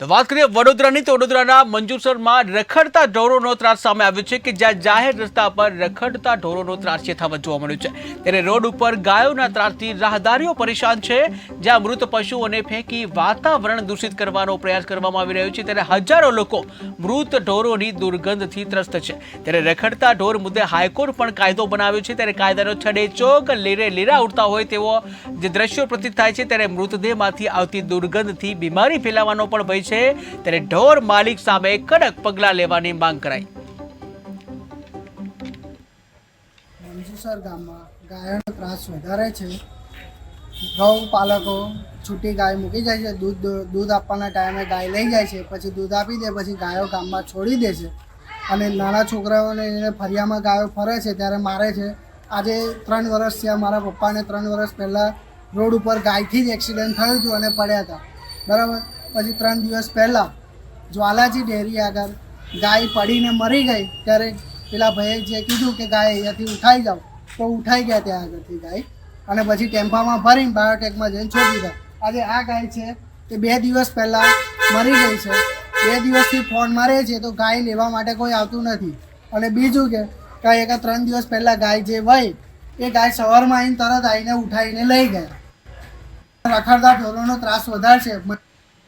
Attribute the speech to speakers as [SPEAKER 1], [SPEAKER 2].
[SPEAKER 1] તો વાત કરીએ વડોદરાની, તો વડોદરાના મંજુસરમાં રખડતા ઢોરોનો ત્રાસ સામે આવ્યો છે કે જ્યાં જાહેર રસ્તા પર રખડતા ઢોરોનો ત્રાસ યથાવત જોવા મળ્યો છે. ત્યારે રોડ ઉપર ગાયોના ત્રાસથી રાહદારીઓ પરેશાન છે, જ્યાં મૃત પશુઓને ફેંકી વાતાવરણ દૂષિત કરવાનો પ્રયાસ કરવામાં આવી રહ્યો છે. ત્યારે હજારો લોકો મૃત ઢોરોની દુર્ગંધથી ત્રસ્ત છે. ત્યારે રખડતા ઢોર મુદ્દે હાઈકોર્ટ પણ કાયદો બનાવ્યો છે. ત્યારે કાયદાનો છડે ચોક, લીરે લીરા ઉડતા હોય તેવો જે દ્રશ્યો પ્રતીત થાય છે, ત્યારે મૃતદેહમાંથી આવતી દુર્ગંધથી બીમારી ફેલાવાનો પણ ભય છે, ત્યારે ઢોર માલિક સામે કડક પગલાં લેવાની માંગ કરાઈ.
[SPEAKER 2] મંજુસર ગામમાં ગાયોનો ત્રાસ વધારે છે. ગૌ પાલકો, છૂટી ગાય મૂકી જાય છે. દૂધ દૂધ આપવાના ટાઈમે ગાય લઈ જાય છે. પછી દૂધ આપી દે, પછી ગાયો ગામમાં છોડી દે છે. અને નાના છોકરાઓને એને ફરિયામાં ગાયો ફરે છે, ત્યારે મારે છે. આજે ત્રણ વર્ષ થયા, મારા પપ્પાને ત્રણ વર્ષ પહેલાં રોડ ઉપર ગાયથી જ એક્સિડન્ટ થયું હતું અને પડ્યા હતા. બરાબર? પછી ત્રણ દિવસ પહેલાં જ્વાલાજી ડેરી આગળ ગાય પડીને મરી ગઈ, ત્યારે પેલા ભાઈએ જે કીધું કે ગાય અહીંયાથી ઉઠાઈ જાઓ, તો ઉઠાઈ ગયા ત્યાં આગળથી ગાય. અને પછી ટેમ્પામાં ભરીને બાયોટેકમાં જઈને છોડી દીધા. આજે આ ગાય છે તે બે દિવસ પહેલાં મરી ગઈ છે. બે દિવસથી ફોન મારે છે તો ગાય લેવા માટે કોઈ આવતું નથી. અને બીજું કે કાંઈ એક ત્રણ દિવસ પહેલાં ગાય જે વહી, એ ગાય સવારમાં આવીને તરત આવીને ઉઠાવીને લઈ ગયા. રખડતા ઢોરોનો ત્રાસ વધારે છે